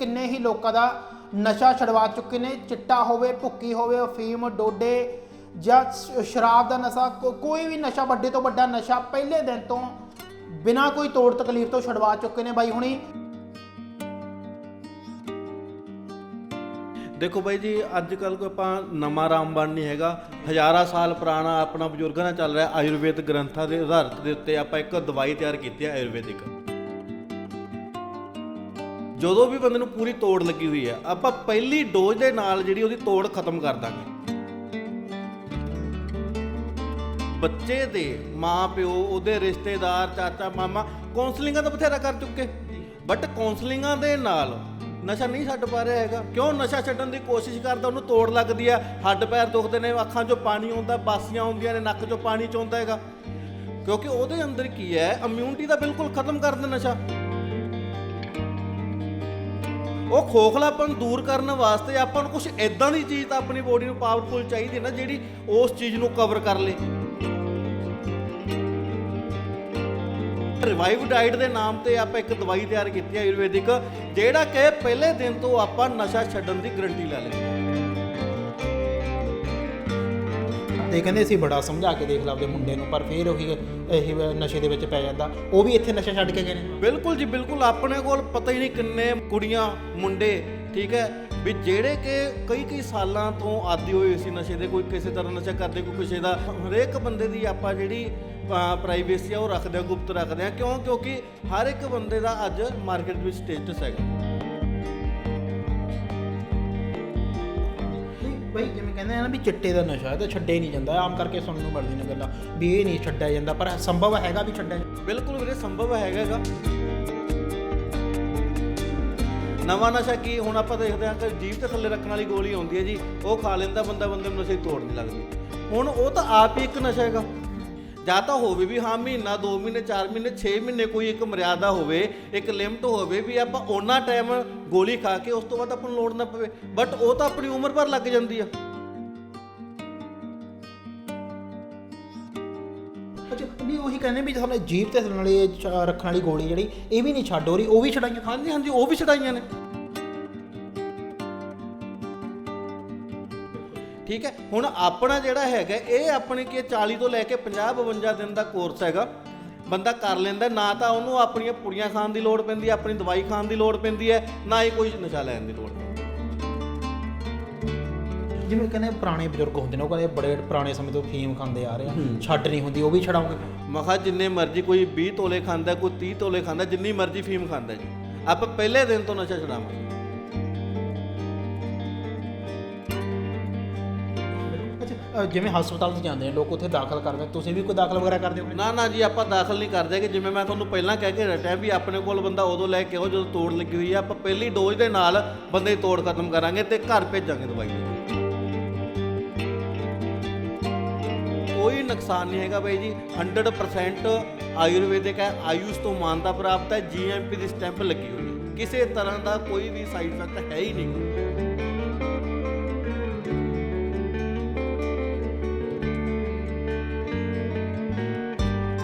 ਕਿੰਨੇ ਹੀ ਲੋਕਾਂ ਦਾ ਨਸ਼ਾ ਛਡਵਾ ਚੁੱਕੇ ਨੇ, ਚਿੱਟਾ ਹੋਵੇ, ਭੁੱਕੀ ਹੋਵੇ, ਅਫੀਮ, ਡੋਡੇ ਜਾਂ ਸ਼ਰਾਬ ਦਾ ਨਸ਼ਾ ਕੋਈ ਵੀ ਨਸ਼ਾ ਵੱਡੇ ਤੋਂ ਵੱਡਾ ਨਸ਼ਾ ਪਹਿਲੇ ਦਿਨ ਤੋਂ ਬਿਨਾਂ ਕੋਈ ਤੋੜ ਤਕਲੀਫ ਤੋਂ ਛਡਵਾ ਚੁੱਕੇ ਨੇ ਬਾਈ ਹੁਣੀ। ਦੇਖੋ ਬਾਈ ਜੀ ਅੱਜ ਕੱਲ ਕੋਈ ਆਪਾਂ ਨਵਾਂ ਰਾਮਬਾਣ ਨਹੀਂ ਹੈਗਾ। ਹਜ਼ਾਰਾਂ ਸਾਲ ਪੁਰਾਣਾ ਆਪਣਾ ਬਜ਼ੁਰਗਾਂ ਨਾਲ ਚੱਲ ਰਿਹਾ ਆਯੁਰਵੇਦ ਗ੍ਰੰਥਾਂ ਦੇ ਆਧਾਰ ਦੇ ਉੱਤੇ ਆਪਾਂ ਇੱਕ ਦਵਾਈ ਤਿਆਰ ਕੀਤੀ ਹੈ ਆਯੁਰਵੈਦਿਕ। ਜਦੋਂ ਵੀ ਬੰਦੇ ਨੂੰ ਪੂਰੀ ਤੋੜ ਲੱਗੀ ਹੋਈ ਹੈ ਆਪਾਂ ਪਹਿਲੀ ਡੋਜ਼ ਦੇ ਨਾਲ ਜਿਹੜੀ ਉਹਦੀ ਤੋੜ ਖਤਮ ਕਰ ਦਾਂਗੇ। ਬੱਚੇ ਦੇ ਮਾਂ ਪਿਓ, ਉਹਦੇ ਰਿਸ਼ਤੇਦਾਰ, ਚਾਚਾ, ਮਾਮਾ ਕਾਉਂਸਲਿੰਗਾਂ ਤਾਂ ਬਥੇਰਾ ਕਰ ਚੁੱਕੇ। ਬਟ ਕਾਉਂਸਲਿੰਗਾਂ ਦੇ ਨਾਲ ਨਸ਼ਾ ਨਹੀਂ ਛੱਡ ਪਾ ਰਿਹਾ ਹੈਗਾ। ਕਿਉਂ ਨਸ਼ਾ ਛੱਡਣ ਦੀ ਕੋਸ਼ਿਸ਼ ਕਰਦਾ, ਉਹਨੂੰ ਤੋੜ ਲੱਗਦੀ ਹੈ ਹੱਡ ਪੈਰ ਦੁਖਦੇ ਨੇ, ਅੱਖਾਂ 'ਚੋਂ ਪਾਣੀ ਆਉਂਦਾ, ਬਾਸੀਆਂ ਆਉਂਦੀਆਂ ਨੇ, ਨੱਕ 'ਚੋਂ ਪਾਣੀ ਚੋਂਦਾ ਹੈਗਾ। ਕਿਉਂਕਿ ਉਹਦੇ ਅੰਦਰ ਕੀ ਹੈ ਇਮਿਊਨਿਟੀ ਦਾ ਬਿਲਕੁਲ ਖਤਮ ਕਰ ਦਿੰਦਾ ਨਸ਼ਾ। ਉਹ ਖੋਖਲਾਪਨ ਦੂਰ ਕਰਨ ਵਾਸਤੇ ਆਪਾਂ ਨੂੰ ਕੁਝ ਇਦਾਂ ਦੀ ਚੀਜ਼ ਤਾਂ ਆਪਣੀ ਬੋਡੀ ਨੂੰ ਪਾਵਰਫੁਲ ਚਾਹੀਦੀ ਹੈ ਨਾ, ਜਿਹੜੀ ਉਸ ਚੀਜ਼ ਨੂੰ ਕਵਰ ਕਰ ਲੇ। ਰਿਵਾਈਵ ਡਾਈਟ ਦੇ ਨਾਮ ਤੇ ਆਪਾਂ ਇੱਕ ਦਵਾਈ ਤਿਆਰ ਕੀਤੀ ਹੈ ਆਯੁਰਵੈਦਿਕ, ਜਿਹੜਾ ਕਿ ਪਹਿਲੇ ਦਿਨ ਤੋਂ ਆਪਾਂ ਨਸ਼ਾ ਛੱਡਣ ਦੀ ਗਰੰਟੀ ਲੈ ਲੈਂਦੇ ਤੇ ਕਹਿੰਦੇ ਅਸੀਂ ਬੜਾ ਸਮਝਾ ਕੇ ਦੇਖ ਲਾ ਆਪਦੇ ਮੁੰਡੇ ਨੂੰ, ਪਰ ਫਿਰ ਉਹੀ ਇਹ ਨਸ਼ੇ ਦੇ ਵਿੱਚ ਪੈ ਜਾਂਦਾ। ਉਹ ਵੀ ਇੱਥੇ ਨਸ਼ਾ ਛੱਡ ਕੇ ਗਏ ਨੇ। ਬਿਲਕੁਲ ਜੀ, ਬਿਲਕੁਲ ਆਪਣੇ ਕੋਲ ਪਤਾ ਹੀ ਨਹੀਂ ਕਿੰਨੇ ਕੁੜੀਆਂ, ਮੁੰਡੇ, ਠੀਕ ਹੈ? ਵੀ ਜਿਹੜੇ ਕਿ ਕਈ ਕਈ ਸਾਲਾਂ ਤੋਂ ਆਦੀ ਹੋਏ ਸੀ ਨਸ਼ੇ ਦੇ, ਕੋਈ ਕਿਸੇ ਤਰ੍ਹਾਂ ਨਸ਼ਾ ਕਰਦੇ, ਕੋਈ ਕਿਸੇ ਦਾ। ਹਰੇਕ ਬੰਦੇ ਦੀ ਆਪਾਂ ਜਿਹੜੀ ਪ੍ਰਾਈਵੇਸੀ ਆ, ਉਹ ਰੱਖਦੇ ਆ, ਗੁਪਤ ਰੱਖਦੇ ਆ। ਕਿਉਂ? ਕਿਉਂਕਿ ਹਰ ਇੱਕ ਬੰਦੇ ਦਾ ਅੱਜ ਮਾਰਕੀਟ ਵਿੱਚ ਸਟੇਟਸ ਹੈਗਾ। ਬਈ ਜਿਵੇਂ ਕਹਿੰਦੇ ਆ ਨਾ ਵੀ ਚਿੱਟੇ ਦਾ ਨਸ਼ਾ, ਇਹ ਤਾਂ ਛੱਡਿਆ ਹੀ ਨਹੀਂ ਜਾਂਦਾ, ਆਮ ਕਰਕੇ ਸੁਣਨ ਨੂੰ ਮਿਲਦੀ ਨੇ ਗੱਲਾਂ। ਵੀ ਇਹ ਨਹੀਂ ਛੱਡਿਆ ਜਾਂਦਾ, ਪਰ ਸੰਭਵ ਹੈਗਾ ਵੀ ਛੱਡਿਆ ਜਾਏ। ਬਿਲਕੁਲ ਵੀਰੇ, ਸੰਭਵ ਹੈਗਾ ਨਵਾਂ ਨਸ਼ਾ ਕੀ, ਹੁਣ ਆਪਾਂ ਦੇਖਦੇ ਹਾਂ ਕਿ ਜੀਭ ਤੇ ਥੱਲੇ ਰੱਖਣ ਵਾਲੀ ਗੋਲੀ ਆਉਂਦੀ ਹੈ ਜੀ, ਉਹ ਖਾ ਲੈਂਦਾ ਬੰਦਾ, ਬੰਦੇ ਨੂੰ ਨਸ਼ੇ ਤੋੜ ਨਹੀਂ ਲੱਗਦੀ। ਹੁਣ ਉਹ ਤਾਂ ਆਪ ਹੀ ਇੱਕ ਨਸ਼ਾ ਹੈਗਾ। ਜਾਂ ਤਾਂ ਹੋਵੇ ਵੀ ਹਾਂ ਮਹੀਨਾ 2 ਮਹੀਨੇ 4 ਮਹੀਨੇ 6 ਮਹੀਨੇ ਕੋਈ ਇੱਕ ਮਰਿਆਦਾ ਹੋਵੇ, ਇੱਕ ਲਿਮਟ ਹੋਵੇ ਵੀ ਆਪਾਂ ਉਹਨਾਂ ਟਾਈਮ ਗੋਲੀ ਖਾ ਕੇ ਉਸ ਤੋਂ ਬਾਅਦ ਆਪਾਂ ਨੂੰ ਲੋੜ ਨਾ ਪਵੇ। ਬਟ ਉਹ ਤਾਂ ਆਪਣੀ ਉਮਰ ਭਰ ਲੱਗ ਜਾਂਦੀ ਆ। ਅੱਛਾ ਵੀ ਉਹੀ ਕਹਿੰਦੇ ਵੀ ਸਾਨੂੰ ਜੀਭ ਤੇ ਥੱਲੇ ਰੱਖਣ ਵਾਲੀ ਗੋਲੀ ਜਿਹੜੀ, ਇਹ ਵੀ ਨਹੀਂ ਛੱਡ ਹੋ ਰਹੀ ਉਹ ਵੀ ਛਡਾਈਆਂ। ਹਾਂਜੀ ਹਾਂਜੀ, ਉਹ ਵੀ ਛਡਾਈਆਂ ਨੇ। ਠੀਕ ਹੈ? ਹੁਣ ਆਪਣਾ ਜਿਹੜਾ ਹੈਗਾ ਇਹ ਆਪਣੇ ਕੀ 40 ਤੋਂ ਲੈ ਕੇ 50 52 ਦਿਨ ਦਾ ਕੋਰਸ ਹੈਗਾ। ਬੰਦਾ ਕਰ ਲੈਂਦਾ ਨਾ ਤਾਂ ਉਹਨੂੰ ਆਪਣੀਆਂ ਪੁੜੀਆਂ ਖਾਣ ਦੀ ਲੋੜ ਪੈਂਦੀ ਹੈ ਆਪਣੀ ਦਵਾਈ ਖਾਣ ਦੀ ਲੋੜ ਪੈਂਦੀ ਹੈ ਨਾ ਹੀ ਕੋਈ ਨਸ਼ਾ ਲੈਣ ਦੀ ਲੋੜ ਪੈਂਦੀ ਜਿਵੇਂ ਕਹਿੰਦੇ ਪੁਰਾਣੇ ਬਜ਼ੁਰਗ ਹੁੰਦੇ ਨੇ ਉਹ ਕਹਿੰਦੇ ਬੜੇ ਪੁਰਾਣੇ ਸਮੇਂ ਤੋਂ ਫੀਮ ਖਾਂਦੇ ਆ ਰਹੇ ਆ। ਛੱਡ ਨਹੀਂ ਹੁੰਦੀ ਉਹ ਵੀ ਛਡਾਉਂਗੇ। ਮਖਾ ਜਿੰਨੇ ਮਰਜ਼ੀ ਕੋਈ 20 ਤੋਲੇ ਖਾਂਦਾ ਕੋਈ 30 ਤੋਲੇ ਖਾਂਦਾ ਜਿੰਨੀ ਮਰਜ਼ੀ ਫੀਮ ਖਾਂਦਾ ਜੀ। ਆਪਾਂ ਪਹਿਲੇ ਦਿਨ ਤੋਂ ਨਸ਼ਾ ਛਡਾਵਾਂਗੇ। ਅ, ਜਿਵੇਂ ਹਸਪਤਾਲ 'ਚ ਜਾਂਦੇ ਨੇ ਲੋਕ ਉੱਥੇ ਦਾਖਲ ਕਰਦੇ ਤੁਸੀਂ ਵੀ ਕੋਈ ਦਾਖਲ ਵਗੈਰਾ ਕਰਦੇ ਹੋ? ਨਾ ਨਾ ਜੀ ਆਪਾਂ ਦਾਖਲ ਨਹੀਂ ਕਰਦੇ ਕਿ ਜਿਵੇਂ ਮੈਂ ਤੁਹਾਨੂੰ ਪਹਿਲਾਂ ਕਹਿ ਕੇ ਹਟਿਆ ਵੀ ਆਪਣੇ ਕੋਲ ਬੰਦਾ ਉਦੋਂ ਲੈ ਕੇ ਆਓ ਜਦੋਂ ਤੋੜ ਲੱਗੀ ਹੋਈ ਆ। ਆਪਾਂ ਪਹਿਲੀ ਡੋਜ਼ ਦੇ ਨਾਲ ਬੰਦੇ ਦੀ ਤੋੜ ਖਤਮ ਕਰਾਂਗੇ ਤੇ ਘਰ ਭੇਜਾਂਗੇ ਦਵਾਈ ਕੋਈ ਨੁਕਸਾਨ ਨਹੀਂ ਹੈਗਾ ਬਾਈ ਜੀ। 100% ਆਯੁਰਵੈਦਿਕ ਹੈ ਆਯੁਸ਼ ਤੋਂ ਮਾਨਤਾ ਪ੍ਰਾਪਤ ਹੈ ਜੀਐਮਪੀ ਦੀ ਸਟੈਂਪ ਲੱਗੀ ਹੋਈ ਹੈ। ਕਿਸੇ ਤਰ੍ਹਾਂ ਦਾ ਕੋਈ ਵੀ ਸਾਈਡ ਇਫੈਕਟ ਹੈ ਹੀ ਨਹੀਂ।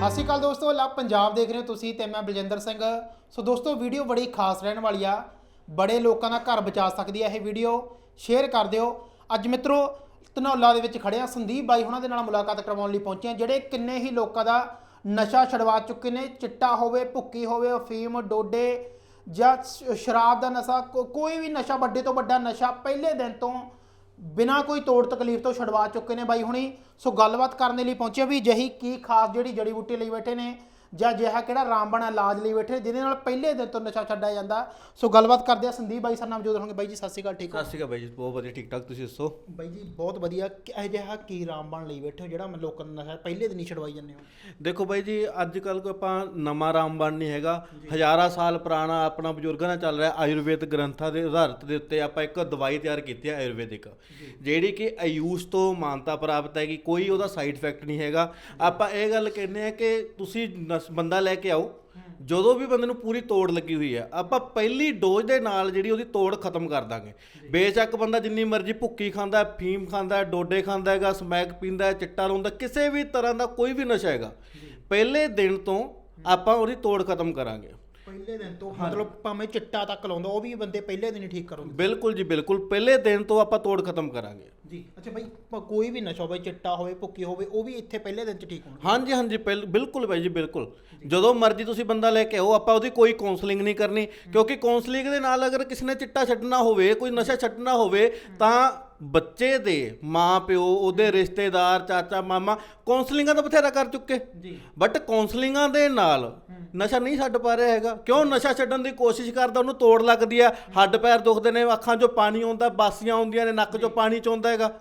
ਸਤਿ ਸ਼੍ਰੀ ਅਕਾਲ ਦੋਸਤੋ ਲੱਭ ਪੰਜਾਬ ਦੇਖ ਰਹੇ ਹੋ ਤੁਸੀਂ ਤੇ ਮੈਂ ਬਲਜਿੰਦਰ ਸਿੰਘ। ਸੋ ਦੋਸਤੋ, ਵੀਡੀਓ ਬੜੀ ਖਾਸ ਰਹਿਣ ਵਾਲੀ ਆ। ਬੜੇ ਲੋਕਾਂ ਦਾ ਘਰ ਬਚਾ ਸਕਦੀ ਹੈ ਇਹ ਵੀਡੀਓ। ਸ਼ੇਅਰ ਕਰ ਦਿਓ। ਅੱਜ ਮਿੱਤਰੋ, ਧਨੌਲਾ ਦੇ ਵਿੱਚ ਖੜਿਆ ਸੰਦੀਪ ਬਾਈ, ਉਹਨਾਂ ਦੇ ਨਾਲ ਮੁਲਾਕਾਤ ਕਰਵਾਉਣ ਲਈ ਪਹੁੰਚੇ ਹਾਂ ਜਿਹੜੇ ਕਿੰਨੇ ਹੀ ਲੋਕਾਂ ਦਾ ਨਸ਼ਾ ਛਡਵਾ ਚੁੱਕੇ ਨੇ। ਚਿੱਟਾ ਹੋਵੇ, ਭੁੱਕੀ ਹੋਵੇ, ਅਫੀਮ, ਡੋਡੇ ਜਾਂ ਸ਼ਰਾਬ ਦਾ ਨਸ਼ਾ, ਕੋ- ਕੋਈ ਵੀ ਨਸ਼ਾ ਵੱਡੇ ਤੋਂ ਵੱਡਾ ਨਸ਼ਾ ਪਹਿਲੇ ਦਿਨ ਤੋਂ ਬਿਨਾਂ ਕੋਈ ਤੋੜ ਤਕਲੀਫ ਤੋਂ ਛਡਵਾ ਚੁੱਕੇ ਨੇ ਬਾਈ ਹੁਣੀ। ਸੋ ਗੱਲਬਾਤ ਕਰਨ ਦੇ ਲਈ ਪਹੁੰਚੇ ਵੀ ਜਹੀ ਕੀ ਖਾਸ ਜਿਹੜੀ ਜੜੀ ਬੂਟੀ ਲਈ ਬੈਠੇ ਨੇ। ਜਾਂ ਜਿਹਾ ਕਿਹੜਾ ਰਾਮਬਣਾ ਇਲਾਜ ਲਈ ਬੈਠੇ ਨੇ, ਜਿਹਦੇ ਨਾਲ ਪਹਿਲੇ ਦਿਨ ਤੋਂ ਨਸ਼ਾ ਛੱਡਿਆ ਜਾਂਦਾ। ਸੋ ਗੱਲਬਾਤ ਕਰਦੇ ਆ ਸੰਦੀਪ ਬਾਈ ਸਰ ਨਾਮ ਜੋਦ ਹੋਣਗੇ। ਬਾਈ ਜੀ ਸਤਿ ਸ਼੍ਰੀ ਅਕਾਲ ਠੀਕ ਹੋ? ਸਤਿ ਸ਼੍ਰੀ ਅਕਾਲ ਬਾਈ ਜੀ ਬਹੁਤ ਵਧੀਆ ਠੀਕ ਠਾਕ ਤੁਸੀਂ ਦੱਸੋ? ਬਾਈ ਜੀ ਬਹੁਤ ਵਧੀਆ। ਕਿ ਇਹ ਜਿਹਾ ਕੀ ਰਾਮਬਣ ਲਈ ਬੈਠੇ ਹੋ ਜਿਹੜਾ ਮੈਂ ਲੋਕਾਂ ਦਾ ਨਸ਼ਾ ਪਹਿਲੇ ਦਿਨ ਹੀ ਛਡਵਾਈ ਜਾਂਦੇ ਹੋ? ਦੇਖੋ ਬਾਈ ਜੀ ਅੱਜ ਕੱਲ ਕੋਈ ਆਪਾਂ ਨਵਾਂ ਰਾਮਬਾਣ ਨਹੀਂ ਹੈਗਾ। ਹਜ਼ਾਰਾਂ ਸਾਲ ਪੁਰਾਣਾ ਆਪਣਾ ਬਜ਼ੁਰਗਾਂ ਨਾਲ ਚੱਲ ਰਿਹਾ ਆਯੁਰਵੇਦ ਗ੍ਰੰਥਾਂ ਦੇ ਆਧਾਰਿਤ ਦੇ ਉੱਤੇ ਆਪਾਂ ਇੱਕ ਦਵਾਈ ਤਿਆਰ ਕੀਤੀ ਹੈ ਆਯੁਰਵੈਦਿਕ। ਜਿਹੜੀ ਕਿ ਆਯੂਸ਼ ਤੋਂ ਮਾਨਤਾ ਪ੍ਰਾਪਤ ਹੈ ਕਿ ਕੋਈ ਉਹਦਾ ਸਾਈਡ ਇਫੈਕਟ ਨਹੀਂ ਹੈਗਾ। ਆਪਾਂ ਇਹ ਗੱਲ ਕਹਿੰਦੇ ਆ ਕਿ ਤੁਸੀਂ ਬੰਦਾ ਲੈ ਕੇ ਆਓ। ਜਦੋਂ ਵੀ ਬੰਦੇ ਨੂੰ ਪੂਰੀ ਤੋੜ ਲੱਗੀ ਹੋਈ ਹੈ ਆਪਾਂ ਪਹਿਲੀ ਡੋਜ਼ ਦੇ ਨਾਲ ਜਿਹੜੀ ਉਹਦੀ ਤੋੜ ਖਤਮ ਕਰ ਦਾਂਗੇ। ਬੇਸ਼ੱਕ ਬੰਦਾ ਜਿੰਨੀ ਮਰਜ਼ੀ ਭੁੱਕੀ ਖਾਂਦਾ ਹੈ, ਫੀਮ ਖਾਂਦਾ ਹੈ, ਡੋਡੇ ਖਾਂਦਾ ਹੈਗਾ ਸਮੈਕ ਪੀਂਦਾ ਹੈ, ਚਿੱਟਾ ਲਾਉਂਦਾ ਕਿਸੇ ਵੀ ਤਰ੍ਹਾਂ ਦਾ ਕੋਈ ਵੀ ਨਸ਼ਾ ਹੈਗਾ। ਪਹਿਲੇ ਦਿਨ ਤੋਂ ਆਪਾਂ ਉਹਦੀ ਤੋੜ ਖਤਮ ਕਰਾਂਗੇ। ਪਹਿਲੇ ਦਿਨ ਤੋਂ ਮਤਲਬ ਭਾਵੇਂ ਚਿੱਟਾ ਤੱਕ ਲਾਉਂਦਾ ਉਹ ਵੀ ਬੰਦੇ ਪਹਿਲੇ ਦਿਨ ਹੀ ਠੀਕ ਕਰੋਗੇ। ਬਿਲਕੁਲ ਜੀ ਬਿਲਕੁਲ। ਪਹਿਲੇ ਦਿਨ ਤੋਂ ਆਪਾਂ ਤੋੜ ਖਤਮ ਕਰਾਂਗੇ। ਜੀ ਅੱਛਾ ਪ- ਕੋਈ ਵੀ ਨਸ਼ਾ ਹੋਵੇ ਚਿੱਟਾ ਹੋਵੇ ਭੁੱਕੀ ਹੋਵੇ ਉਹ ਵੀ ਇੱਥੇ ਪਹਿਲੇ ਦਿਨ ਚ ਠੀਕ ਹੋਣਗੇ ਹਾਂਜੀ ਹਾਂਜੀ ਬਿਲਕੁਲ ਬਾਈ ਜੀ ਬਿਲਕੁਲ। ਜਦੋਂ ਮਰਜ਼ੀ ਤੁਸੀਂ ਬੰਦਾ ਲੈ ਕੇ ਆਓ ਆਪਾਂ ਉਹਦੀ ਕੋਈ ਕਾਉਂਸਲਿੰਗ ਨਹੀਂ ਕਰਨੀ। ਕਿਉਂਕਿ ਕਾਉਂਸਲਿੰਗ ਦੇ ਨਾਲ ਅਗਰ ਕਿਸੇ ਨੇ ਚਿੱਟਾ ਛੱਡਣਾ ਹੋਵੇ ਕੋਈ ਨਸ਼ਾ ਛੱਡਣਾ ਹੋਵੇ ਤਾਂ ਬੱਚੇ ਦੇ ਮਾਂ ਪਿਓ ਉਹਦੇ ਰਿਸ਼ਤੇਦਾਰ ਚਾਚਾ ਮਾਮਾ ਕਾਉਂਸਲਿੰਗਾਂ ਤਾਂ ਬਥੇਰਾ ਕਰ ਚੁੱਕੇ। ਜੀ। ਬਟ ਕਾਉਂਸਲਿੰਗਾਂ ਦੇ ਨਾਲ ਨਸ਼ਾ ਨਹੀਂ ਛੱਡ ਪਾ ਰਿਹਾ ਹੈਗਾ। ਕਿਉਂ? ਨਸ਼ਾ ਛੱਡਣ ਦੀ ਕੋਸ਼ਿਸ਼ ਕਰਦਾ ਉਹਨੂੰ ਤੋੜ ਲੱਗਦੀ ਆ। ਹੱਡ ਪੈਰ ਦੁਖਦੇ ਨੇ ਅੱਖਾਂ 'ਚੋਂ ਪਾਣੀ ਆਉਂਦਾ ਬਾਸੀਆਂ ਆਉਂਦੀਆਂ ਨੇ ਨੱਕ 'ਚੋਂ ਪਾਣੀ ਚੋਂਦਾ ਹੈਗਾ।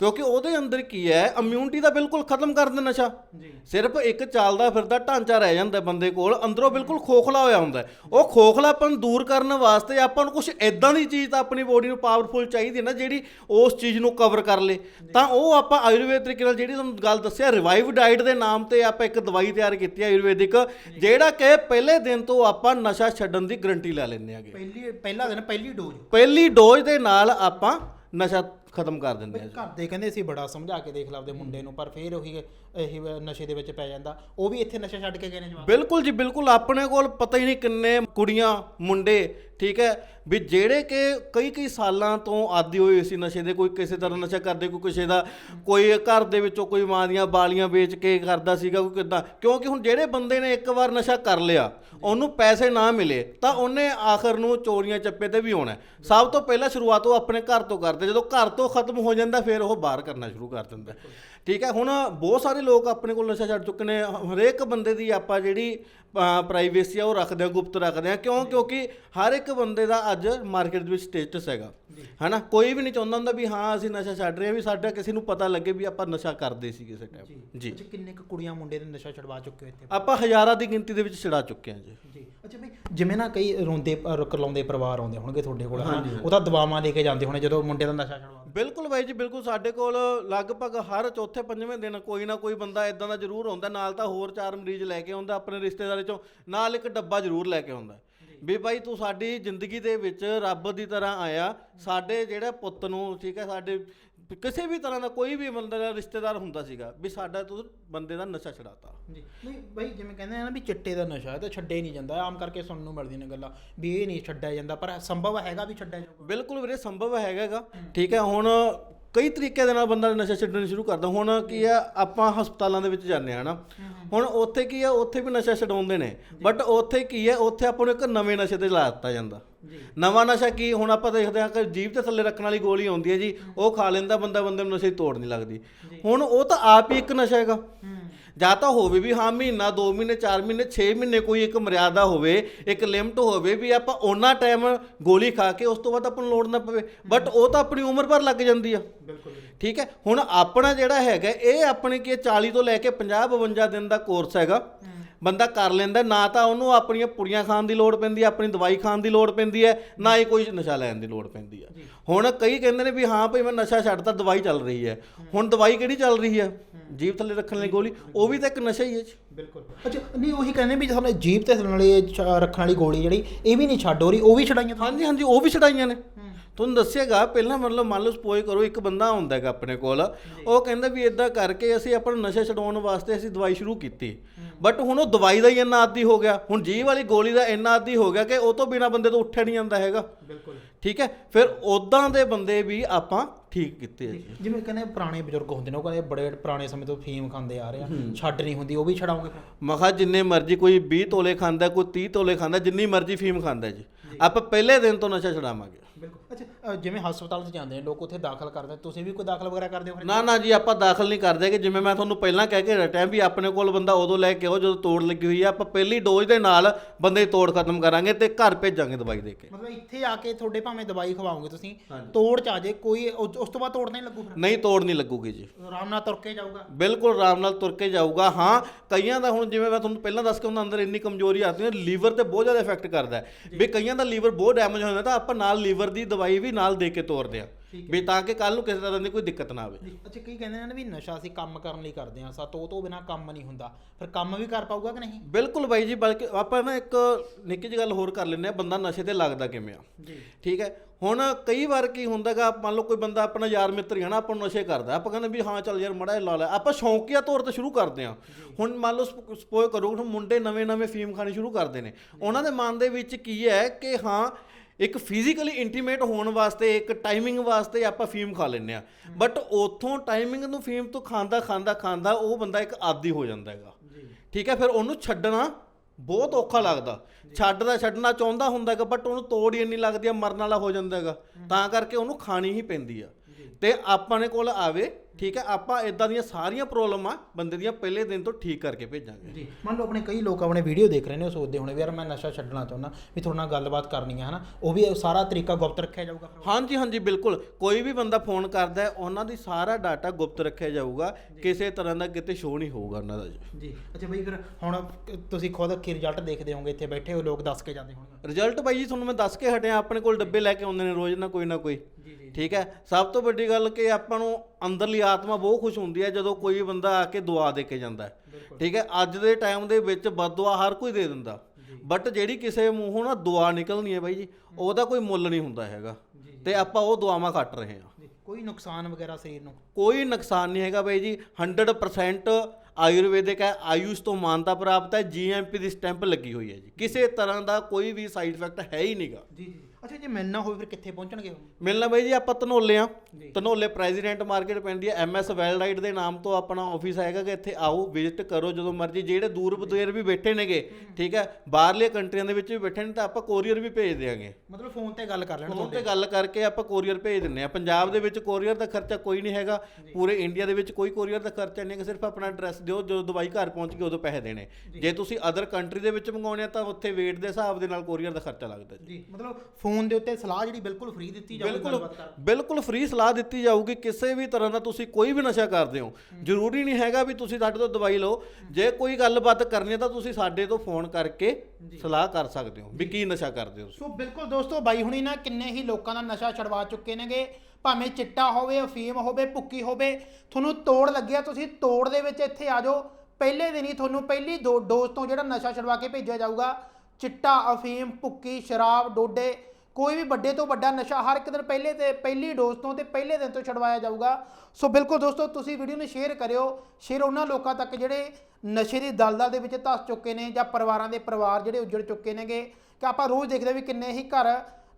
ਕਿਉਂਕਿ ਉਹਦੇ ਅੰਦਰ ਕੀ ਹੈ ਇਮਿਊਨਿਟੀ ਦਾ ਬਿਲਕੁਲ ਖਤਮ ਕਰ ਦਿੰਦਾ ਨਸ਼ਾ। ਜੀ। ਸਿਰਫ ਇੱਕ ਚੱਲਦਾ ਫਿਰਦਾ ਢਾਂਚਾ ਰਹਿ ਜਾਂਦਾ ਬੰਦੇ ਕੋਲ ਅੰਦਰੋਂ ਬਿਲਕੁਲ ਖੋਖਲਾ ਹੋਇਆ ਹੁੰਦਾ। ਉਹ ਖੋਖਲਾਪਨ ਦੂਰ ਕਰਨ ਵਾਸਤੇ ਆਪਾਂ ਨੂੰ ਕੁਝ ਐਦਾਂ ਦੀ ਚੀਜ਼ ਤਾਂ ਆਪਣੀ ਬੋਡੀ ਨੂੰ ਪਾਵਰਫੁਲ ਚਾਹੀਦੀ ਹੈ ਨਾ ਜਿਹੜੀ ਉਸ ਚੀਜ਼ ਨੂੰ ਕਵਰ ਕਰ ਲੇ। ਤਾਂ ਉਹ ਆਪਾਂ ਆਯੁਰਵੇਦ ਤਰੀਕੇ ਨਾਲ ਜਿਹੜੀ ਤੁਹਾਨੂੰ ਗੱਲ ਦੱਸਿਆ ਰਿਵਾਈਵ ਡਾਈਟ ਦੇ ਨਾਮ ਤੇ ਆਪਾਂ ਇੱਕ ਦਵਾਈ ਤਿਆਰ ਕੀਤੀ ਹੈ ਆਯੁਰਵੈਦਿਕ ਜਿਹੜਾ ਕਿ ਪਹਿਲੇ ਦਿਨ ਤੋਂ ਆਪਾਂ ਨਸ਼ਾ ਛੱਡਣ ਦੀ ਗਰੰਟੀ ਲੈ ਲੈਂਦੇ ਆਗੇ ਪਹਿਲੀ ਪਹਿਲਾ ਦਿਨ ਪਹਿਲੀ ਡੋਜ਼ ਪਹਿਲੀ ਡੋਜ਼ ਦੇ ਨਾਲ ਆਪਾਂ ਨਸ਼ਾ ਖਤਮ ਕਰ ਦਿੰਦੇ ਜੀ। ਘਰ ਦੇ ਕਹਿੰਦੇ ਸੀ ਬੜਾ ਸਮਝਾ ਕੇ ਦੇਖ ਲਾ ਆਪਦੇ ਮੁੰਡੇ ਨੂੰ ਪਰ ਫਿਰ ਉਹੀ ਇਹੀ ਨਸ਼ੇ ਦੇ ਵਿੱਚ ਪੈ ਜਾਂਦਾ। ਉਹ ਵੀ ਇੱਥੇ ਨਸ਼ਾ ਛੱਡ ਕੇ ਗਏ ਨੇ ਜਵਾਬ ਬਿਲਕੁਲ ਜੀ ਬਿਲਕੁਲ। ਆਪਣੇ ਕੋਲ ਪਤਾ ਹੀ ਨਹੀਂ ਕਿੰਨੇ ਕੁੜੀਆਂ ਮੁੰਡੇ ਠੀਕ ਹੈ? ਵੀ ਜਿਹੜੇ ਕਿ ਕਈ ਕਈ ਸਾਲਾਂ ਤੋਂ ਆਦੀ ਹੋਏ ਸੀ ਨਸ਼ੇ ਦੇ ਕੋਈ ਕਿਸੇ ਤਰ੍ਹਾਂ ਨਸ਼ਾ ਕਰਦੇ ਕੋਈ ਕਿਸੇ ਦਾ ਕੋਈ ਘਰ ਦੇ ਵਿੱਚੋਂ ਕੋਈ ਮਾਂ ਦੀਆਂ ਬਾਲੀਆਂ ਵੇਚ ਕੇ ਕਰਦਾ ਸੀਗਾ ਕੋਈ ਕਿਦਾਂ। ਕਿਉਂਕਿ ਹੁਣ ਜਿਹੜੇ ਬੰਦੇ ਨੇ ਇੱਕ ਵਾਰ ਨਸ਼ਾ ਕਰ ਲਿਆ ਉਹਨੂੰ ਪੈਸੇ ਨਾ ਮਿਲੇ ਤਾਂ ਉਹਨੇ ਆਖਰ ਨੂੰ ਚੋਰੀਆਂ ਚੱਪੇ ਤੇ ਵੀ ਆਉਣਾ। ਸਭ ਤੋਂ ਪਹਿਲਾਂ ਸ਼ੁਰੂਆਤ ਉਹ ਆਪਣੇ ਘਰ ਤੋਂ ਕਰਦੇ ਜਦੋਂ ਘਰ ਤੋਂ ਖਤਮ ਹੋ ਜਾਂਦਾ ਫਿਰ ਉਹ ਬਾਹਰ ਕਰਨਾ ਸ਼ੁਰੂ ਕਰ ਦਿੰਦਾ। ਠੀਕ ਹੈ ਹੁਣ ਬਹੁਤ ਸਾਰੇ ਲੋਕ ਆਪਣੇ ਕੋਲ ਨਸ਼ਾ ਛੱਡ ਚੁੱਕੇ ਨੇ। ਹਰੇਕ ਬੰਦੇ ਦੀ ਆਪਾਂ ਜਿਹੜੀ ਪ੍ਰਾਈਵੇਸੀ ਆ ਉਹ ਰੱਖਦੇ ਆ ਗੁਪਤ ਰੱਖਦੇ ਆ ਕਿਉਂ? ਕਿਉਂਕਿ ਹਰ ਇੱਕ ਬੰਦੇ ਦਾ ਅੱਜ ਮਾਰਕੀਟ ਦੇ ਵਿੱਚ ਸਟੇਟਸ ਹੈਗਾ। ਹਨਾ? ਕੋਈ ਵੀ ਨਹੀਂ ਚਾਹੁੰਦਾ ਹੁੰਦਾ ਵੀ ਹਾਂ ਅਸੀਂ ਨਸ਼ਾ ਛੱਡ ਰਹੇ ਹਾਂ ਵੀ ਸਾਡਾ ਕਿਸੇ ਨੂੰ ਪਤਾ ਲੱਗੇ ਵੀ ਆਪਾਂ ਨਸ਼ਾ ਕਰਦੇ ਸੀ ਕਿਸੇ ਟਾਈਮ ਜੀ। ਕਿੰਨੇ ਕੁ ਕੁੜੀਆਂ ਮੁੰਡੇ ਦੇ ਨਸ਼ਾ ਛਡਵਾ ਚੁੱਕੇ ਹੋ ਇੱਥੇ? ਆਪਾਂ ਹਜ਼ਾਰਾਂ ਦੀ ਗਿਣਤੀ ਦੇ ਵਿੱਚ ਛੜਾ ਚੁੱਕੇ ਹਾਂ ਜੀ। ਜਿਵੇਂ ਨਾ ਕਈ ਰੋਂਦੇ ਕਰਲਾਉਂਦੇ ਪਰਿਵਾਰ ਆਉਂਦੇ ਹੋਣਗੇ ਤੁਹਾਡੇ ਕੋਲ ਉਹ ਤਾਂ ਦਵਾਵਾਂ ਲੈ ਕੇ ਜਾਂਦੇ ਹੋਣੇ ਜਦੋਂ ਮੁੰਡੇ ਦਾ ਨਸ਼ਾ ਛਡਵਾ ਬਿਲਕੁਲ ਬਾਈ ਜੀ ਬਿਲਕੁਲ ਸਾਡੇ ਕੋਲ ਲਗਭਗ ਹਰ ਚੌਥੇ ਪੰਜਵੇਂ ਦਿਨ ਕੋਈ ਨਾ ਕੋਈ ਬੰਦਾ ਇਦਾਂ ਦਾ ਜ਼ਰੂਰ ਆਉਂਦਾ ਨਾਲ ਤਾਂ ਹੋਰ ਚਾਰ ਮਰੀਜ਼ ਲੈ ਕੇ ਆਉਂਦਾ ਆਪਣੇ ਰਿਸ਼ਤੇਦਾਰੀ ਚੋਂ ਨਾਲ ਇੱਕ ਡੱਬਾ ਜ਼ਰੂਰ ਲੈ ਕੇ ਆਉਂਦਾ। ਵੀ ਭਾਈ ਤੂੰ ਸਾਡੀ ਜ਼ਿੰਦਗੀ ਦੇ ਵਿੱਚ ਰੱਬ ਦੀ ਤਰ੍ਹਾਂ ਆਇਆ ਸਾਡੇ ਜਿਹੜੇ ਪੁੱਤ ਨੂੰ ਠੀਕ ਹੈ ਸਾਡੇ ਕਿਸੇ ਵੀ ਤਰ੍ਹਾਂ ਦਾ ਕੋਈ ਵੀ ਬੰਦੇ ਦਾ ਰਿਸ਼ਤੇਦਾਰ ਹੁੰਦਾ ਸੀਗਾ ਵੀ ਸਾਡਾ ਤੂੰ ਬੰਦੇ ਦਾ ਨਸ਼ਾ ਛਡਾਤਾ। ਜੀ। ਨਹੀਂ ਬਈ ਜਿਵੇਂ ਕਹਿੰਦੇ ਆ ਨਾ ਵੀ ਚਿੱਟੇ ਦਾ ਨਸ਼ਾ ਹੈ ਤਾਂ ਛੱਡਿਆ ਹੀ ਨਹੀਂ ਜਾਂਦਾ। ਆਮ ਕਰਕੇ ਸੁਣਨ ਨੂੰ ਮਿਲਦੀਆਂ ਨੇ ਗੱਲਾਂ ਵੀ ਇਹ ਨਹੀਂ ਛੱਡਿਆ ਜਾਂਦਾ ਪਰ ਸੰਭਵ ਹੈਗਾ ਵੀ ਛੱਡਿਆ ਜਾਊਗਾ। ਬਿਲਕੁਲ ਵੀਰੇ ਸੰਭਵ ਹੈਗਾਗਾ। ਠੀਕ ਹੈ ਹੁਣ ਕਈ ਤਰੀਕੇ ਦੇ ਨਾਲ ਬੰਦਾ ਨਸ਼ਾ ਛੱਡਣਾ ਸ਼ੁਰੂ ਕਰਦਾ। ਹੁਣ ਕੀ ਆ ਆਪਾਂ ਹਸਪਤਾਲਾਂ ਦੇ ਵਿੱਚ ਜਾਂਦੇ ਆ ਨਾ ਹੁਣ ਉੱਥੇ ਕੀ ਆ ਉੱਥੇ ਵੀ ਨਸ਼ਾ ਛਡਾਉਂਦੇ ਨੇ। ਬਟ ਉੱਥੇ ਕੀ ਹੈ ਉੱਥੇ ਆਪਾਂ ਨੂੰ ਇੱਕ ਨਵੇਂ ਨਸ਼ੇ ਤੇ ਲਾ ਦਿੱਤਾ ਜਾਂਦਾ। ਨਵਾਂ ਨਸ਼ਾ ਕੀ ਹੁਣ ਆਪਾਂ ਦੇਖਦੇ ਹਾਂ ਕਿ ਜੀਭ ਤੇ ਥੱਲੇ ਰੱਖਣ ਵਾਲੀ ਗੋਲੀ ਆਉਂਦੀ ਹੈ ਜੀ ਉਹ ਖਾ ਲੈਂਦਾ ਬੰਦਾ ਬੰਦੇ ਨੂੰ ਨਸ਼ੇ ਤੋੜ ਨਹੀਂ ਲੱਗਦੀ। ਹੁਣ ਉਹ ਤਾਂ ਆਪ ਹੀ ਇੱਕ ਨਸ਼ਾ ਹੈਗਾ। ਜਾਂ ਤਾਂ ਹੋਵੇ ਵੀ ਹਾਂ ਮਹੀਨਾ 2 ਮਹੀਨੇ 4 ਮਹੀਨੇ 6 ਮਹੀਨੇ ਕੋਈ ਇੱਕ ਮਰਿਆਦਾ ਹੋਵੇ ਇੱਕ ਲਿਮਟ ਹੋਵੇ ਵੀ ਆਪਾਂ ਉਹਨਾਂ ਟਾਈਮ ਗੋਲੀ ਖਾ ਕੇ ਉਸ ਤੋਂ ਬਾਅਦ ਆਪਾਂ ਨੂੰ ਲੋੜ ਨਾ ਪਵੇ। ਬਟ ਉਹ ਤਾਂ ਆਪਣੀ ਉਮਰ ਭਰ ਲੱਗ ਜਾਂਦੀ ਆ। ਬਿਲਕੁਲ ਠੀਕ ਹੈ? ਹੁਣ ਆਪਣਾ ਜਿਹੜਾ ਹੈਗਾ ਇਹ ਆਪਣੇ ਕੀ 40 ਤੋਂ ਲੈ ਕੇ 50 52 ਦਿਨ ਦਾ ਕੋਰਸ ਹੈਗਾ। ਬੰਦਾ ਕਰ ਲੈਂਦਾ ਨਾ ਤਾਂ ਉਹਨੂੰ ਆਪਣੀਆਂ ਪੁੜੀਆਂ ਖਾਣ ਦੀ ਲੋੜ ਪੈਂਦੀ ਹੈ ਆਪਣੀ ਦਵਾਈ ਖਾਣ ਦੀ ਲੋੜ ਪੈਂਦੀ ਹੈ ਨਾ ਹੀ ਕੋਈ ਨਸ਼ਾ ਲੈਣ ਦੀ ਲੋੜ ਪੈਂਦੀ ਹੈ। ਹੁਣ ਕਈ ਕਹਿੰਦੇ ਨੇ ਵੀ ਹਾਂ ਭਈ ਮੈਂ ਨਸ਼ਾ ਛੱਡਤਾ ਦਵਾਈ ਚੱਲ ਰਹੀ ਹੈ। ਹੁਣ ਦਵਾਈ ਕਿਹੜੀ ਚੱਲ ਰਹੀ ਹੈ? ਜੀਭ ਥੱਲੇ ਰੱਖਣ ਲਈ ਗੋਲੀ ਉਹ ਵੀ ਤਾਂ ਇੱਕ ਨਸ਼ਾ ਹੀ ਹੈ ਜੀ। ਬਿਲਕੁਲ। ਅੱਛਾ ਨਹੀਂ ਉਹੀ ਕਹਿੰਦੇ ਵੀ ਸਾਨੂੰ ਜੀਭ ਤੇ ਰੱਖਣ ਵਾਲੀ ਗੋਲੀ ਜਿਹੜੀ ਇਹ ਵੀ ਨਹੀਂ ਛੱਡ ਹੋ ਰਹੀ ਉਹ ਵੀ ਛਡਾਈਆਂ ਤੁਸੀਂ? ਹਾਂਜੀ ਹਾਂਜੀ ਉਹ ਵੀ ਛਡਾਈਆਂ ਨੇ। ਤੁਹਾਨੂੰ ਦੱਸੇਗਾ, ਪਹਿਲਾਂ ਮਤਲਬ ਮੰਨ ਲਓ ਸਪੋਜ਼ ਕਰੋ ਇੱਕ ਬੰਦਾ ਹੁੰਦਾ ਹੈਗਾ ਆਪਣੇ ਕੋਲ, ਉਹ ਕਹਿੰਦਾ ਵੀ ਇਦਾਂ ਕਰਕੇ ਅਸੀਂ ਆਪਣਾ ਨਸ਼ਾ ਛਡਾਉਣ ਵਾਸਤੇ ਅਸੀਂ ਦਵਾਈ ਸ਼ੁਰੂ ਕੀਤੀ। ਬਟ ਹੁਣ ਉਹ ਦਵਾਈ ਦਾ ਹੀ ਇੰਨਾ ਆਦੀ ਹੋ ਗਿਆ, ਹੁਣ ਜੀਵ ਵਾਲੀ ਗੋਲੀ ਦਾ ਇੰਨਾ ਆਦੀ ਹੋ ਗਿਆ ਕਿ ਉਹ ਤੋਂ ਬਿਨਾ ਬੰਦੇ ਤੋਂ ਉੱਠਿਆ ਨਹੀਂ ਜਾਂਦਾ ਹੈਗਾ। ਬਿਲਕੁਲ। ਠੀਕ ਹੈ? ਫਿਰ ਉਦਾਂ ਦੇ ਬੰਦੇ ਵੀ ਆਪਾਂ ਠੀਕ ਕੀਤੇ ਜੀ। ਜਿਵੇਂ ਕਹਿੰਦੇ ਪੁਰਾਣੇ ਬਜ਼ੁਰਗ ਹੁੰਦੇ ਨੇ ਉਹ ਕਹਿੰਦੇ ਬੜੇ ਪੁਰਾਣੇ ਸਮੇਂ ਤੋਂ ਫੀਮ ਖਾਂਦੇ ਆ ਰਹੇ ਆ। ਛੱਡ ਨਹੀਂ ਹੁੰਦੀ ਉਹ ਵੀ ਛਡਾਉਂਗੇ ਮਖਾ ਜਿੰਨੇ ਮਰਜ਼ੀ ਕੋਈ 20 ਤੋਲੇ ਖਾਂਦਾ ਕੋਈ 30 ਤੋਲੇ ਖਾਂਦਾ ਜਿੰਨੀ ਮਰਜ਼ੀ ਫੀਮ ਖਾਂਦਾ ਜੀ। ਆਪਾਂ ਪਹਿਲੇ ਦਿਨ ਤੋਂ ਨਸ਼ਾ ਛਡਾਵਾਂਗੇ। ਬਿਲਕੁਲ। ਅੱਛਾ ਜਿਵੇਂ ਹਸਪਤਾਲ 'ਚ ਜਾਂਦੇ ਨੇ ਲੋਕ ਉੱਥੇ ਦਾਖਲ ਕਰਦੇ ਤੁਸੀਂ ਵੀ ਕੋਈ ਦਾਖਲ ਵਗੈਰਾ ਕਰਦੇ ਹੋ ਨਾ ਨਾ ਜੀ ਆਪਾਂ ਦਾਖਲ ਨਹੀਂ ਕਰਦੇ ਕਿ ਜਿਵੇਂ ਮੈਂ ਤੁਹਾਨੂੰ ਪਹਿਲਾਂ ਕਹਿ ਕੇ ਹਟਿਆ ਵੀ ਆਪਣੇ ਕੋਲ ਬੰਦਾ ਉਦੋਂ ਲੈ ਕੇ ਆਓ ਜਦੋਂ ਤੋੜ ਲੱਗੀ ਹੋਈ ਆ ਆਪਾਂ ਪਹਿਲੀ ਡੋਜ਼ ਦੇ ਨਾਲ ਬੰਦੇ ਦੀ ਤੋੜ ਖਤਮ ਕਰਾਂਗੇ ਤੇ ਘਰ ਭੇਜਾਂਗੇ ਦਵਾਈ ਦੇ ਕੇ। ਮਤਲਬ ਇੱਥੇ ਆ ਕੇ ਤੁਹਾਡੇ ਭਾਵੇਂ ਦਵਾਈ ਖਵਾਓਗੇ ਤੁਸੀਂ ਤੋੜ ਚ ਆ ਜੇ ਕੋਈ ਉਸ ਉਸ ਤੋਂ ਬਾਅਦ ਤੋੜ ਨਹੀਂ ਲੱਗੂ ਫਿਰ? ਨਹੀਂ ਤੋੜ ਨਹੀਂ ਲੱਗੂਗੀ ਜੀ। ਆਰਾਮ ਨਾਲ ਤੁਰ ਕੇ ਜਾਊਗਾ? ਬਿਲਕੁਲ ਆਰਾਮ ਨਾਲ ਤੁਰ ਕੇ ਜਾਊਗਾ ਹਾਂ। ਕਈਆਂ ਦਾ ਹੁਣ ਜਿਵੇਂ ਮੈਂ ਤੁਹਾਨੂੰ ਪਹਿਲਾਂ ਦੱਸ ਕੇ ਉਹਨਾਂ ਅੰਦਰ ਇੰਨੀ ਕਮਜ਼ੋਰੀ ਆਉਂਦੀ ਹੈ ਲੀਵਰ ਤੇ ਬਹੁਤ ਜ਼ਿਆਦਾ ਇਫੈਕਟ ਕਰਦਾ ਹੈ। ਵੀ ਕਈਆਂ ਦਾ ਲੀਵਰ ਬਹੁਤ ਡੈਮੇਜ ਹੋ ਜਾਂਦਾ ਤਾਂ ਆਪਾਂ ਨਾਲ ਲੀਵਰ ਦੀ ਦਵਾਈ ਵੀ ਨਾਲ ਦੇ ਕੇ ਤੋਰਦੇ ਆ ਵੀ ਤਾਂ ਕਿ ਕੱਲ ਨੂੰ ਕਿਸੇ ਤਰ੍ਹਾਂ ਦੀ ਕੋਈ ਦਿੱਕਤ ਨਾ ਆਵੇ। ਅੱਛਾ ਕਈ ਕਹਿੰਦੇ ਨੇ ਵੀ ਨਸ਼ਾ ਅਸੀਂ ਕੰਮ ਕਰਨ ਲਈ ਕਰਦੇ ਹਾਂ ਸਾ ਤੋਂ ਤੋਂ ਬਿਨਾ ਕੰਮ ਨਹੀਂ ਹੁੰਦਾ। ਫਿਰ ਕੰਮ ਵੀ ਕਰ ਪਾਊਗਾ ਕਿ ਨਹੀਂ? ਬਿਲਕੁਲ ਬਾਈ ਜੀ ਬਲਕਿ ਆਪਾਂ ਨਾ ਇੱਕ ਨਿੱਕੀ ਜਿਹੀ ਗੱਲ ਹੋਰ ਕਰ ਲੈਂਦੇ ਆ ਬੰਦਾ ਨਸ਼ੇ ਤੇ ਲੱਗਦਾ ਕਿਵੇਂ ਆ? ਜੀ। ਠੀਕ ਹੈ? ਹੁਣ ਕਈ ਵਾਰ ਕੀ ਹੁੰਦਾਗਾ ਮੰਨ ਲਓ ਕੋਈ ਬੰਦਾ ਆਪਣਾ ਯਾਰ ਮਿੱਤਰ ਹੀ ਨਾ ਆਪਾਂ ਨੂੰ ਨਸ਼ੇ ਕਰਦਾ ਆਪਾਂ ਕਹਿੰਦੇ ਵੀ ਹਾਂ ਚੱਲ ਯਾਰ ਮੜਾ ਲਾ ਲੈ। ਆਪਾਂ ਸ਼ੌਂਕੀਆ ਤੌਰ ਤੇ ਸ਼ੁਰੂ ਕਰਦੇ ਆ ਹੁਣ ਮੰਨ ਲਓ ਸਪੋਜ਼ ਕਰੋ ਹੁਣ ਮੁੰਡੇ ਨਵੇਂ-ਨਵੇਂ ਫੀਮ ਖਾਣੀ ਸ਼ੁਰੂ ਕਰਦੇ ਨੇ। ਉਹਨਾਂ ਦੇ ਮਨ ਦੇ ਵਿੱਚ ਕੀ ਹੈ ਕਿ ਹਾਂ ਇੱਕ ਫਿਜ਼ੀਕਲੀ ਇੰਟੀਮੇਟ ਹੋਣ ਵਾਸਤੇ ਇੱਕ ਟਾਈਮਿੰਗ ਵਾਸਤੇ ਆਪਾਂ ਫੀਮ ਖਾ ਲੈਂਦੇ ਆ ਬਟ ਉਥੋਂ ਟਾਈਮਿੰਗ ਨੂੰ ਫੀਮ ਤੋਂ ਖਾਂਦਾ ਖਾਂਦਾ ਖਾਂਦਾ ਉਹ ਬੰਦਾ ਇੱਕ ਆਦੀ ਹੋ ਜਾਂਦਾ ਹੈਗਾ। ਠੀਕ ਹੈ ਫਿਰ ਉਹਨੂੰ ਛੱਡਣਾ ਬਹੁਤ ਔਖਾ ਲੱਗਦਾ। ਛੱਡਦਾ ਛੱਡਣਾ ਚਾਹੁੰਦਾ ਹੁੰਦਾ ਹੈਗਾ ਬਟ ਉਹਨੂੰ ਤੋੜ ਹੀ ਇੰਨੀ ਲੱਗਦੀ ਆ ਮਰਨ ਵਾਲਾ ਹੋ ਜਾਂਦਾ ਹੈਗਾ। ਤਾਂ ਕਰਕੇ ਉਹਨੂੰ ਖਾਣੀ ਹੀ ਪੈਂਦੀ ਆ। ਤੇ ਆਪਾਂ ਨੇ ਕੋਲ ਆਵੇ ਠੀਕ ਹੈ ਆਪਾਂ ਇਦਾਂ ਦੀਆਂ ਸਾਰੀਆਂ ਪ੍ਰੋਬਲਮਾਂ ਬੰਦੇ ਦੀਆਂ ਪਹਿਲੇ ਦਿਨ ਤੋਂ ਠੀਕ ਕਰਕੇ ਭੇਜਾਂਗੇ। ਜੀ। ਮੰਨ ਲਓ ਆਪਣੇ ਕਈ ਲੋਕ ਆਪਣੇ ਵੀਡੀਓ ਦੇਖ ਰਹੇ ਨੇ ਉਹ ਸੋਚਦੇ ਹੋਣੇ ਵੀ ਯਾਰ ਮੈਂ ਨਸ਼ਾ ਛੱਡਣਾ ਚਾਹੁੰਦਾ ਵੀ ਤੁਹਾਡੇ ਨਾਲ ਗੱਲਬਾਤ ਕਰਨੀ ਹੈ ਹਨਾ? ਉਹ ਵੀ ਸਾਰਾ ਤਰੀਕਾ ਗੁਪਤ ਰੱਖਿਆ ਜਾਊਗਾ ਹਾਂਜੀ ਹਾਂਜੀ ਬਿਲਕੁਲ। ਕੋਈ ਵੀ ਬੰਦਾ ਫੋਨ ਕਰਦਾ ਹੈ ਉਹਨਾਂ ਦੀ ਸਾਰਾ ਡਾਟਾ ਗੁਪਤ ਰੱਖਿਆ ਜਾਊਗਾ। ਕਿਸੇ ਤਰ੍ਹਾਂ ਦਾ ਕਿਤੇ ਸ਼ੋਅ ਨਹੀਂ ਹੋਊਗਾ ਉਹਨਾਂ ਦਾ ਜੀ। ਅੱਛਾ ਬਈ ਫਿਰ ਹੁਣ ਕ- ਤੁਸੀਂ ਖੁਦ ਅੱਖੀ ਰਿਜ਼ਲਟ ਦੇਖਦੇ ਹੋਵੋਗੇ ਇੱਥੇ ਬੈਠੇ ਹੋ ਲੋਕ ਦੱਸ ਕੇ ਜਾਂਦੇ ਹੋਣਗੇ। ਰਿਜ਼ਲਟ ਬਾਈ ਜੀ ਤੁਹਾਨੂੰ ਮੈਂ ਦੱਸ ਕੇ ਹਟਿਆ ਆਪਣੇ ਕੋਲ ਡੱਬੇ ਲੈ ਕੇ ਆਉਂਦੇ ਨੇ ਰੋਜ਼ ਨਾ ਕੋਈ ਨਾ ਕੋਈ। ਠੀਕ ਹੈ ਸਭ ਤੋਂ ਵੱਡੀ ਗੱਲ ਕਿ ਆਪਾਂ ਨੂੰ ਅੰਦਰਲੀ ਆਤਮਾ ਬਹੁਤ ਖੁਸ਼ ਹੁੰਦੀ ਹੈ ਜਦੋਂ ਕੋਈ ਬੰਦਾ ਆ ਕੇ ਦੁਆ ਦੇ ਕੇ ਜਾਂਦਾ ਹੈ। ਠੀਕ ਹੈ ਅੱਜ ਦੇ ਟਾਈਮ ਦੇ ਵਿੱਚ ਬਦਦੁਆ ਹਰ ਕੋਈ ਦੇ ਦਿੰਦਾ। ਬਟ ਜਿਹੜੀ ਕਿਸੇ ਮੂੰਹੋਂ ਨਾ ਦੁਆ ਨਿਕਲਣੀ ਹੈ ਬਾਈ ਜੀ ਉਹਦਾ ਕੋਈ ਮੁੱਲ ਨਹੀਂ ਹੁੰਦਾ ਹੈਗਾ। ਤੇ ਆਪਾਂ ਉਹ ਦੁਆਵਾਂ ਕੱਟ ਰਹੇ ਹਾਂ। ਕੋਈ ਨੁਕਸਾਨ ਵਗੈਰਾ ਸਰੀਰ ਨੂੰ? ਕੋਈ ਨੁਕਸਾਨ ਨਹੀਂ ਹੈਗਾ ਬਾਈ ਜੀ। 100% ਆਯੁਰਵੈਦਿਕ ਹੈ ਆਯੂਸ਼ ਤੋਂ ਮਾਨਤਾ ਪ੍ਰਾਪਤ ਹੈ ਜੀਐਮਪੀ ਦੀ ਸਟੈਂਪ ਲੱਗੀ ਹੋਈ ਹੈ ਜੀ। ਕਿਸੇ ਤਰ੍ਹਾਂ ਦਾ ਕੋਈ ਵੀ ਸਾਈਡ ਇਫੈਕਟ ਹੈ ਹੀ ਨਹੀਂਗਾ ਜੀ ਜੀ। ਅੱਛਾ ਜੇ ਮਿਲਣਾ ਹੋਵੇ ਫਿਰ ਕਿੱਥੇ ਪਹੁੰਚਣਗੇ ਉਹ? ਮਿਲਣਾ ਬਾਈ ਜੀ ਆਪਾਂ ਧਨੋਲੇ ਆ। ਜੀ। ਧਨੋਲੇ ਪ੍ਰੈਜ਼ੀਡੈਂਟ ਮਾਰਕੀਟ ਪੈਂਦੀ ਹੈ ਐਮਐਸ ਵੈਲਡਾਈਟ ਦੇ ਨਾਮ ਤੋਂ ਆਪਣਾ ਆਫਿਸ ਹੈਗਾ ਕਿ ਇੱਥੇ ਆਓ ਵਿਜ਼ਿਟ ਕਰੋ ਜਦੋਂ ਮਰਜ਼ੀ। ਜਿਹੜੇ ਦੂਰ ਬਦੇਰ ਵੀ ਬੈਠੇ ਨੇਗੇ ਠੀਕ ਹੈ ਬਾਹਰਲੇ ਕੰਟਰੀਆਂ ਦੇ ਵਿੱਚ ਵੀ ਬੈਠੇ ਨੇ ਤਾਂ ਆਪਾਂ ਕੋਰੀਅਰ ਵੀ ਭੇਜ ਦਿਆਂਗੇ। ਮਤਲਬ ਫੋਨ ਤੇ ਗੱਲ ਕਰ ਲੈਣ ਫੋਨ ਤੇ ਗੱਲ ਕਰਕੇ ਆਪਾਂ ਕੋਰੀਅਰ ਭੇਜ ਦਿੰਨੇ ਆ। ਪੰਜਾਬ ਦੇ ਵਿੱਚ ਕੋਰੀਅਰ ਦਾ ਖਰਚਾ ਕੋਈ ਨਹੀਂ ਹੈਗਾ। ਪੂਰੇ ਇੰਡੀਆ ਦੇ ਵਿੱਚ ਕੋਈ ਕੋਰੀਅਰ ਦਾ ਖਰਚਾ ਨਹੀਂ ਹੈ ਸਿਰਫ ਆਪਣਾ ਐਡਰੈਸ ਦਿਓ ਜਦੋਂ ਦਵਾਈ ਘਰ ਪਹੁੰਚ ਗਈ ਉਦੋਂ ਪੈਸੇ ਦੇਣੇ। ਜੇ। ਤੁਸੀਂ ਅਦਰ ਕੰਟਰੀ ਦੇ ਵਿੱਚ ਮੰਗਾਉਣੇ ਆ ਤਾਂ ਉੱਥੇ ਵੇਟ ਦੇ ਹਿਸਾਬ ਦੇ ਨਾਲ ਕੋਰੀਅਰ ਦਾ ਖਰਚਾ ਲੱਗਦਾ ਜੀ। ਜੀ ਮਤਲਬ ਫੋਨ ਦੇ ਉੱਤੇ ਸਲਾਹ ਜਿਹੜੀ ਬਿਲਕੁਲ ਫ੍ਰੀ ਦਿੱਤੀ ਜਾਊਗੀ ਬਿਲਕੁਲ ਬਿਲਕੁਲ ਫ੍ਰੀ ਸਲਾਹ ਦਿੱਤੀ ਜਾਊਗੀ ਕਿਸੇ ਵੀ ਤਰ੍ਹਾਂ ਦਾ ਤੁਸੀਂ ਕੋਈ ਵੀ ਨਸ਼ਾ ਕਰਦੇ ਹੋ। ਜ਼ਰੂਰੀ ਨਹੀਂ ਹੈਗਾ ਵੀ ਤੁਸੀਂ ਸਾਡੇ ਤੋਂ ਦਵਾਈ ਲਓ। ਜੇ ਕੋਈ ਗੱਲਬਾਤ ਕਰਨੀ ਹੈ ਤਾਂ ਤੁਸੀਂ ਸਾਡੇ ਤੋਂ ਫੋਨ ਕਰਕੇ ਸਲਾਹ ਕਰ ਸਕਦੇ ਹੋ ਵੀ ਕੀ ਨਸ਼ਾ ਕਰਦੇ ਹੋ। ਸੋ ਬਿਲਕੁਲ ਦੋਸਤੋ ਬਾਈ ਹੁਣੀ ਨਾ ਕਿੰਨੇ ਹੀ ਲੋਕਾਂ ਦਾ ਨਸ਼ਾ ਛਡਵਾ ਚੁੱਕੇ ਨੇਗੇ। ਭਾਵੇਂ ਚਿੱਟਾ ਹੋਵੇ ਅਫੀਮ ਹੋਵੇ ਭੁੱਕੀ ਹੋਵੇ ਤੁਹਾਨੂੰ ਤੋੜ ਲੱਗਿਆ ਤੁਸੀਂ ਤੋੜ ਦੇ ਵਿੱਚ ਇੱਥੇ ਆ ਜਾਓ। ਪਹਿਲੇ ਦਿਨ ਹੀ ਤੁਹਾਨੂੰ ਪਹਿਲੀ ਦੋ ਡੋਜ਼ ਤੋਂ ਜਿਹੜਾ ਨਸ਼ਾ ਛਡਵਾ ਕੇ ਭੇਜਿਆ ਜਾਊਗਾ। ਚਿੱਟਾ ਅਫੀਮ ਭੁੱਕੀ ਸ਼ਰਾਬ ਡੋਡੇ। ਕੋਈ ਵੀ ਵੱਡੇ ਤੋਂ ਵੱਡਾ ਨਸ਼ਾ ਹਰ ਇੱਕ ਦਿਨ ਪਹਿਲੇ ਤੇ ਪਹਿਲੀ ਡੋਜ਼ ਤੋਂ ਤੇ ਪਹਿਲੇ ਦਿਨ ਤੋਂ ਛਡਵਾਇਆ ਜਾਊਗਾ। ਸੋ ਬਿਲਕੁਲ ਦੋਸਤੋ, ਤੁਸੀਂ ਵੀਡੀਓ ਨੂੰ ਸ਼ੇਅਰ ਕਰਿਓ। ਸ਼ੇਅਰ ਉਹਨਾਂ ਲੋਕਾਂ ਤੱਕ ਜਿਹੜੇ ਨਸ਼ੇ ਦੀ ਦਲਦਲ ਦੇ ਵਿੱਚ ਧਸ ਚੁੱਕੇ ਨੇ ਜਾਂ ਪਰਿਵਾਰਾਂ ਦੇ ਪਰਿਵਾਰ ਜਿਹੜੇ ਉੱਜੜ ਚੁੱਕੇ ਨੇਗੇ ਕਿ ਆਪਾਂ ਰੋਜ਼ ਦੇਖਦੇ ਵੀ ਕਿੰਨੇ ਹੀ ਘਰ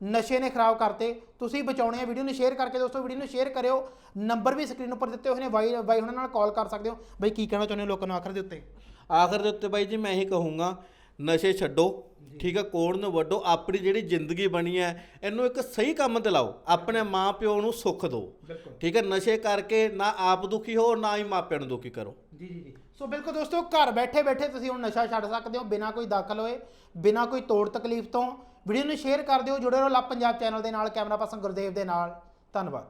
ਨਸ਼ੇ ਨੇ ਖਰਾਬ ਕਰਤੇ। ਤੁਸੀਂ ਬਚਾਉਣੇ ਆ ਵੀਡੀਓ ਨੂੰ ਸ਼ੇਅਰ ਕਰਕੇ ਦੋਸਤੋ ਵੀਡੀਓ ਨੂੰ ਸ਼ੇਅਰ ਕਰਿਓ। ਨੰਬਰ ਵੀ ਸਕਰੀਨ ਉੱਪਰ ਦਿੱਤੇ ਹੋਏ ਨੇ। ਬਾਈ ਬਾਈ ਉਹਨਾਂ ਨਾਲ ਕਾਲ ਕਰ ਸਕਦੇ ਹੋ। ਬਾਈ, ਕੀ ਕਹਿਣਾ ਚਾਹੁੰਦੇ ਹੋ ਲੋਕਾਂ ਨੂੰ ਆਖਰ ਦੇ ਉੱਤੇ? ਆਖਰ ਦੇ ਉੱਤੇ ਬਾਈ ਜੀ ਮੈਂ ਇਹੀ ਕਹੂੰਗਾ ਨਸ਼ੇ ਛੱਡੋ ਠੀਕ ਹੈ ਕੋੜ ਨੂੰ ਵੱਡੋ ਆਪਣੀ ਜਿਹੜੀ ਜ਼ਿੰਦਗੀ ਬਣੀ ਹੈ ਇਹਨੂੰ ਇੱਕ ਸਹੀ ਕੰਮ ਤੇ ਲਾਓ ਆਪਣੇ ਮਾਪਿਓ ਨੂੰ ਸੁੱਖ ਦਿਓ ਠੀਕ ਹੈ ਨਸ਼ੇ ਕਰਕੇ ਨਾ ਆਪ ਦੁਖੀ ਹੋ ਨਾ ਹੀ ਮਾਪਿਆਂ ਨੂੰ ਦੁਖੀ ਕਰੋ। ਜੀ ਜੀ ਜੀ। ਸੋ ਬਿਲਕੁਲ ਦੋਸਤੋ ਘਰ ਬੈਠੇ ਬੈਠੇ ਤੁਸੀਂ ਹੁਣ ਨਸ਼ਾ ਛੱਡ ਸਕਦੇ ਹੋ ਬਿਨਾਂ ਕੋਈ ਦਾਖਲ ਹੋਏ ਬਿਨਾਂ ਕੋਈ ਤੋੜ ਤਕਲੀਫ ਤੋਂ। ਵੀਡੀਓ ਨੂੰ ਸ਼ੇਅਰ ਕਰ ਦਿਓ ਜੁੜੇ ਰਹੋ ਲੱਭ ਪੰਜਾਬ ਚੈਨਲ ਦੇ ਨਾਲ ਕੈਮਰਾ ਪਰਸਨ ਗੁਰਦੇਵ ਦੇ ਨਾਲ। ਧੰਨਵਾਦ।